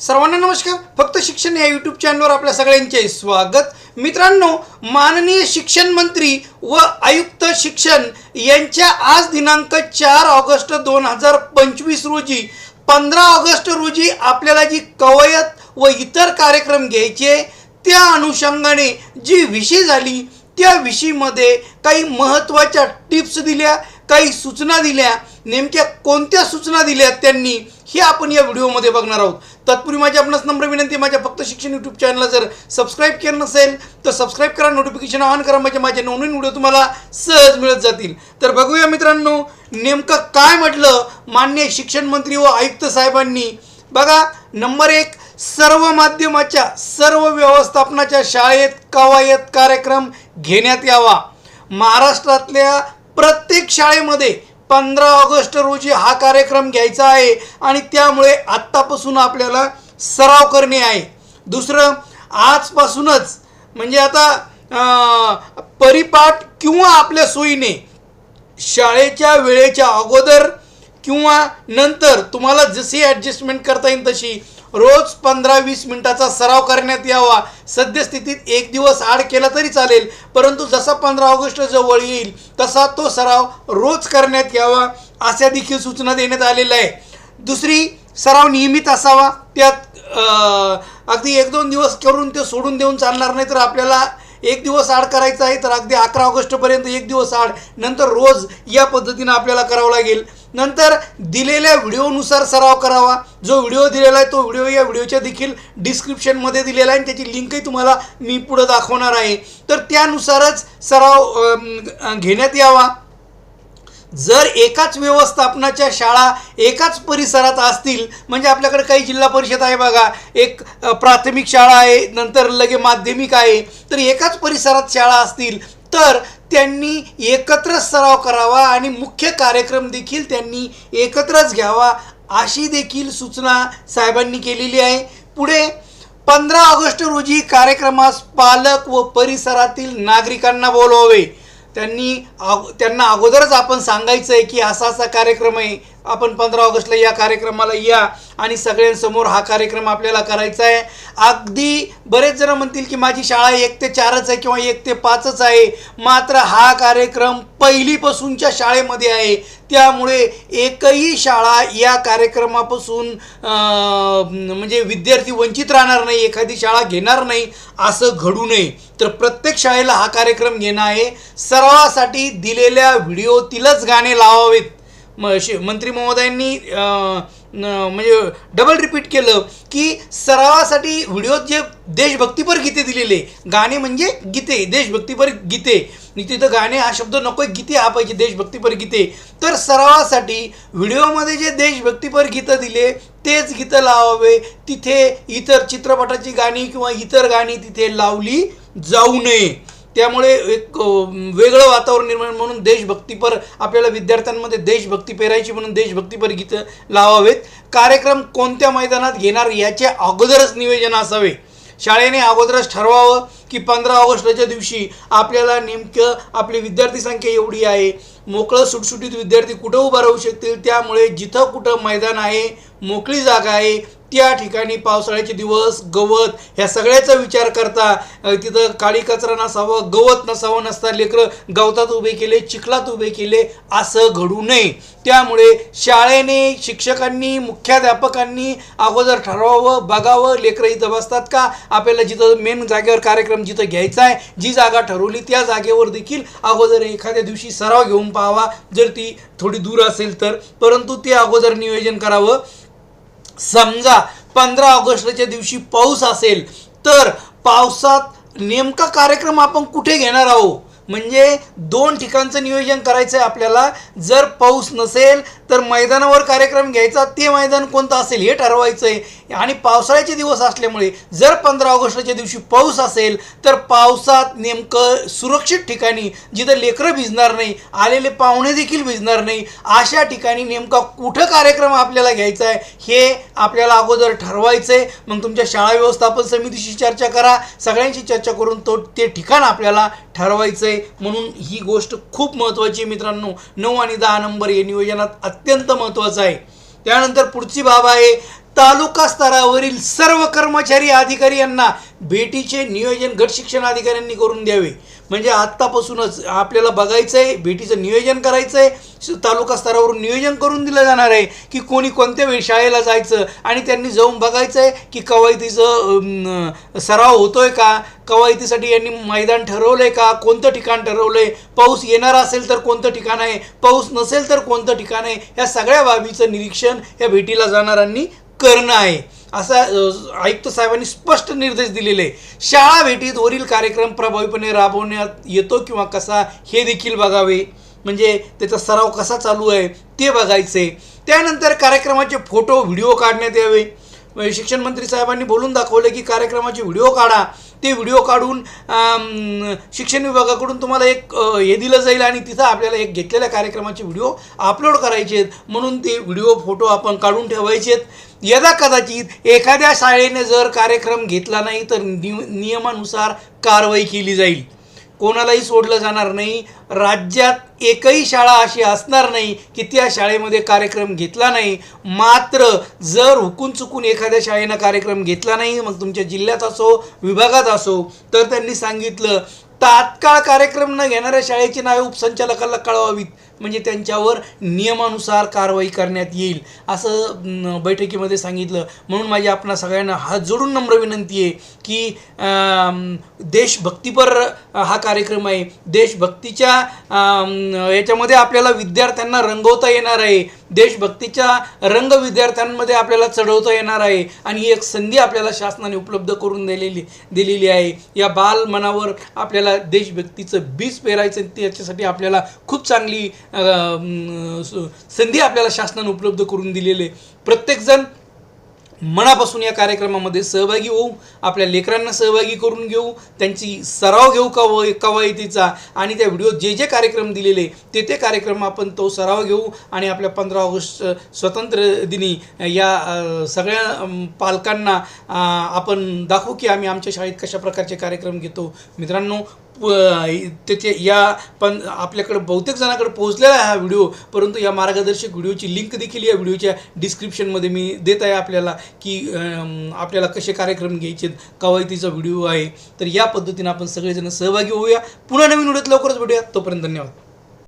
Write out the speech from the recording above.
सर्वांना नमस्कार. फक्त शिक्षण या यूट्यूब चॅनलवर आपल्या सगळ्यांचे स्वागत. मित्रांनो माननीय शिक्षण मंत्री व आयुक्त शिक्षण यांच्या आज दिनांक चार ऑगस्ट दोन हजार पंचवीस रोजी पंधरा ऑगस्ट रोजी आपल्याला जी कवयत व इतर कार्यक्रम घ्यायचे त्या अनुषंगाने जी विषय झाली त्या विषयीमध्ये काही महत्त्वाच्या टिप्स दिल्या काही सूचना दिल्या. नेमक्या कोणत्या सूचना दिल्या त्यांनी हे आपण या व्हिडिओमध्ये बघणार आहोत. तत्पूर्वी माझी आपणास नम्र विनंती माझ्या फक्त शिक्षण यूट्यूब चॅनलला जर सबस्क्राईब केलं नसेल तर सबस्क्राईब करा नोटिफिकेशन ऑन करा म्हणजे माझे नवनवीन व्हिडिओ तुम्हाला सहज मिळत जातील. तर बघूया मित्रांनो नेमकं काय म्हटलं मान्य शिक्षण मंत्री व आयुक्त साहेबांनी? बघा नंबर एक सर्व माध्यमाच्या सर्व व्यवस्थापनाच्या शाळेत कवायत कार्यक्रम घेण्यात यावा. महाराष्ट्रातल्या प्रत्येक शाळेमध्ये पंधरा ऑगस्ट रोजी हा कार्यक्रम घ्यायचा आहे आणि त्यामुळे आत्तापासून आपल्याला सराव करणे आहे. दुसरं आजपासूनच म्हणजे आता परिपाठ किंवा आपल्या सोयीने शाळेच्या वेळेच्या अगोदर किंवा नंतर तुम्हाला जशी ॲडजस्टमेंट करता येईल तशी रोज पंधरा वीस मिनिटाचा सराव करण्यात यावा. सद्यस्थितीत एक दिवस आड केला तरी चालेल. परंतु जसा पंधरा ऑगस्ट जवळ येईल तसा तो सराव रोज करण्यात यावा अशा देखील सूचना देण्यात आलेल्या आहे दुसरी सराव नियमित असावा. त्यात अगदी एक दोन दिवस करून ते सोडून देऊन चालणार नाही तर आपल्याला एक दिवस आड करायचा आहे तर अगदी अकरा ऑगस्टपर्यंत एक दिवस आड नंतर रोज या पद्धतीनं आपल्याला करावं लागेल. नंतर दिलेल्या व्हिडिओनुसार सराव करावा. जो व्हिडिओ दिलेला आहे तो व्हिडिओ या व्हिडिओच्या देखील डिस्क्रिप्शनमध्ये दिलेला आहे आणि त्याची लिंकही तुम्हाला मी पुढं दाखवणार आहे. तर त्यानुसारच सराव घेण्यात यावा. जर एकाच व्यवस्थापनाच्या शाळा एकाच परिसरात असतील म्हणजे आपल्याकडे काही जिल्हा परिषद आहे बघा एक प्राथमिक शाळा आहे नंतर लगे माध्यमिक आहे तर एकाच परिसरात शाळा असतील तर त्यांनी एकत्र सराव करावा आणि मुख्य कार्यक्रम देखील त्यांनी एकत्रच घ्यावा अशी देखील सूचना साहेबांनी केलेली आहे. पुढे पंधरा ऑगस्ट रोजी कार्यक्रमास पालक व परिसरातील नागरिकांना बोलवावे. त्यांनी त्यांना अगोदरच आपण सांगायचं आहे की असा असा कार्यक्रम आहे आपण पंधरा ऑगस्टला या कार्यक्रमाला या आणि सगळ्यांसमोर हा कार्यक्रम आपल्याला करायचा आहे. अगदी बरेच जण म्हणतील की माझी शाळा एक ते चारच आहे किंवा एक ते पाचच आहे. मात्र हा कार्यक्रम पहिलीपासूनच्या शाळेमध्ये आहे. त्यामुळे एकही शाळा या कार्यक्रमापासून म्हणजे विद्यार्थी वंचित राहणार नाही एखादी शाळा घेणार नाही असं घडू नये. तर प्रत्येक शाळेला हा कार्यक्रम घेणं आहे. सर्वासाठी दिलेल्या व्हिडिओतीलच गाणे लावावेत. म शि मंत्री महोदयांनी म्हणजे डबल रिपीट केलं की सरावासाठी व्हिडिओत जे देशभक्तीपर गीते दिलेले गाणे म्हणजे गीते देशभक्तीपर गीते. तिथं गाणे हा शब्द नको गीते हा पाहिजे देशभक्तीपर गीते. तर सरावासाठी व्हिडिओमध्ये जे देशभक्तीपर गीतं दिले तेच गीतं लावावे. तिथे इतर चित्रपटाची गाणी किंवा इतर गाणी तिथे लावली जाऊ नये. त्यामुळे एक वेगळं वातावरण निर्माण म्हणून देशभक्तीपर आपल्याला विद्यार्थ्यांमध्ये देशभक्ती पेरायची म्हणून देशभक्तीपर गीतं लावावेत. कार्यक्रम कोणत्या मैदानात घेणार याचे अगोदरच नियोजन असावे. शाळेने अगोदरच ठरवावं की पंधरा ऑगस्टच्या दिवशी आपल्याला नेमकं आपली विद्यार्थी संख्या एवढी आहे. मोकळं सुटसुटीत विद्यार्थी कुठं उभं राहू शकतील? त्यामुळे जिथं कुठं मैदान आहे मोकळी जागा आहे त्या ठिकाणी पावसाळ्याचे दिवस गवत ह्या सगळ्याचा विचार करता तिथं काळी कचरा नसावं गवत नसावं नसता लेकरं गवतात उभे केले चिखलात उभे केले असं घडू नये. त्यामुळे शाळेने शिक्षकांनी मुख्याध्यापकांनी अगोदर ठरवावं बघावं लेकरं इथं बसतात का? आपल्याला जिथं मेन जागेवर कार्यक्रम जिथं घ्यायचा आहे जी जागा ठरवली त्या जागेवर देखील अगोदर एखाद्या दिवशी सराव घेऊन पाहावा. जर ती थोडी दूर असेल तर. परंतु ते अगोदर नियोजन करावं. समजा पंधरा ऑगस्टच्या दिवशी पाऊस असेल तर पावसात नेमका कार्यक्रम आपण कुठे घेणार आहोत? म्हणजे दोन ठिकाणचं नियोजन करायचं आहे आपल्याला. जर पाऊस नसेल तर मैदानावर कार्यक्रम घ्यायचा ते मैदान कोणतं असेल हे ठरवायचं आहे आणि पावसाळ्याचे दिवस असल्यामुळे जर पंधरा ऑगस्टच्या दिवशी पाऊस असेल तर पावसात नेमकं सुरक्षित ठिकाणी जिथं लेकरं भिजणार नाही आलेले पाहुणे देखील भिजणार नाही अशा ठिकाणी नेमका कुठं कार्यक्रम आपल्याला घ्यायचा आहे हे आपल्याला अगोदर ठरवायचं आहे मग तुमच्या शाळा व्यवस्थापन समितीशी चर्चा करा. सगळ्यांशी चर्चा करून तो ते ठिकाण आपल्याला ठरवायचं आहे म्हणून ही गोष्ट खूप महत्त्वाची आहे मित्रांनो. नऊ आणि दहा नंबर हे नियोजनात अत्यंत महत्त्वाचं आहे. त्यानंतर पुढची बाब आहे तालुका स्तरावरील सर्व कर्मचारी अधिकारी यांना भेटीचे नियोजन गट शिक्षण अधिकाऱ्यांनी करून द्यावे. म्हणजे आत्तापासूनच आपल्याला बघायचं आहे भेटीचं नियोजन करायचं आहे तालुका स्तरावरून नियोजन करून दिलं जाणार आहे की कोणी कोणत्या वेळी शाळेला जायचं आणि त्यांनी जाऊन बघायचं आहे की कवायतीचं सराव होतोय का? कवायतीसाठी यांनी मैदान ठरवलं आहे का? कोणतं ठिकाण ठरवलं आहे पाऊस येणार असेल तर कोणतं ठिकाण आहे? पाऊस नसेल तर कोणतं ठिकाण आहे? या सगळ्या बाबीचं निरीक्षण या भेटीला जाणाऱ्यांनी करणं आहे. असा आयुक्त साहेबांनी स्पष्ट निर्देश दिलेले. आहे. शाळा भेटीत वरील कार्यक्रम प्रभावीपणे राबवण्यात येतो किंवा कसा हे देखील बघावे. म्हणजे त्याचा सराव कसा चालू आहे ते बघायचे. त्यानंतर कार्यक्रमाचे फोटो व्हिडिओ काढण्यात यावे. म्हणजे शिक्षण मंत्री साहेबांनी बोलून दाखवलं की कार्यक्रमाचे व्हिडिओ काढा. ते व्हिडिओ काढून शिक्षण विभागाकडून तुम्हाला एक हे दिलं जाईल आणि तिथं आपल्याला एक घेतलेल्या कार्यक्रमाचे व्हिडिओ अपलोड करायचे आहेत. म्हणून ते व्हिडिओ फोटो आपण काढून ठेवायचे आहेत. यदा कदाचित एखाद्या शाळेने जर कार्यक्रम घेतला नाही तर निय नियमानुसार कारवाई केली जाईल. कोणालाही सोडलं जाणार नाही. राज्यात एकही शाळा अशी असणार नाही की त्या शाळेमध्ये कार्यक्रम घेतला नाही. मात्र जर हुकून चुकून एखाद्या शाळेनं कार्यक्रम घेतला नाही मग तुमच्या जिल्ह्यात असो विभागात असो तर त्यांनी सांगितलं तात्काळ कार्यक्रम न घेणाऱ्या शाळेची नावे उपसंचालकाला कळवावीत. म्हणजे त्यांच्यावर नियमानुसार कारवाई करण्यात येईल. असं बैठकीमध्ये सांगितलं. म्हणून माझी आपणा सगळ्यांना हात जोडून नम्र विनंती आहे की देशभक्तीपर हा कार्यक्रम आहे. देशभक्तीच्या याच्यामध्ये आपल्याला विद्यार्थ्यांना रंगवता येणार आहे. देशभक्तीच्या रंग विद्यार्थ्यांमध्ये आपल्याला चढवता येणार आहे. आणि ही एक संधी आपल्याला शासनाने उपलब्ध करून दिलेली दिलेली आहे. या बाल मनावर आपल्याला देशभक्तीचं बीज पेरायचं त्याच्यासाठी आपल्याला खूप चांगली संधी आपल्याला शासनाने उपलब्ध करून दिलेले प्रत्येकजण मनापासून या कार्यक्रमामध्ये सहभागी होऊ आपल्या लेकरांना सहभागी करून घेऊ त्यांची सराव घेऊ कव कवायतीचा आणि त्या व्हिडिओ जे जे कार्यक्रम दिलेले ते ते कार्यक्रम आपण तो सराव घेऊ आणि आपल्या पंधरा ऑगस्ट स्वतंत्र दिनी या सगळ्या पालकांना आपण दाखवू की आम्ही आमच्या शाळेत कशा प्रकारचे कार्यक्रम घेतो. मित्रांनो त्याचे या पण आपल्याकडे बहुतेक जणांकडे पोहोचलेला आहे हा व्हिडिओ परंतु या मार्गदर्शक व्हिडिओची लिंक देखील या व्हिडिओच्या डिस्क्रिप्शनमध्ये मी देत आहे आपल्याला की आपल्याला कसे कार्यक्रम घ्यायचे कवायतीचा व्हिडिओ आहे. तर या पद्धतीने आपण सगळेजण सहभागी होऊया. पुन्हा नवीन व्हिडिओत लवकरच भेटूया. तोपर्यंत धन्यवाद.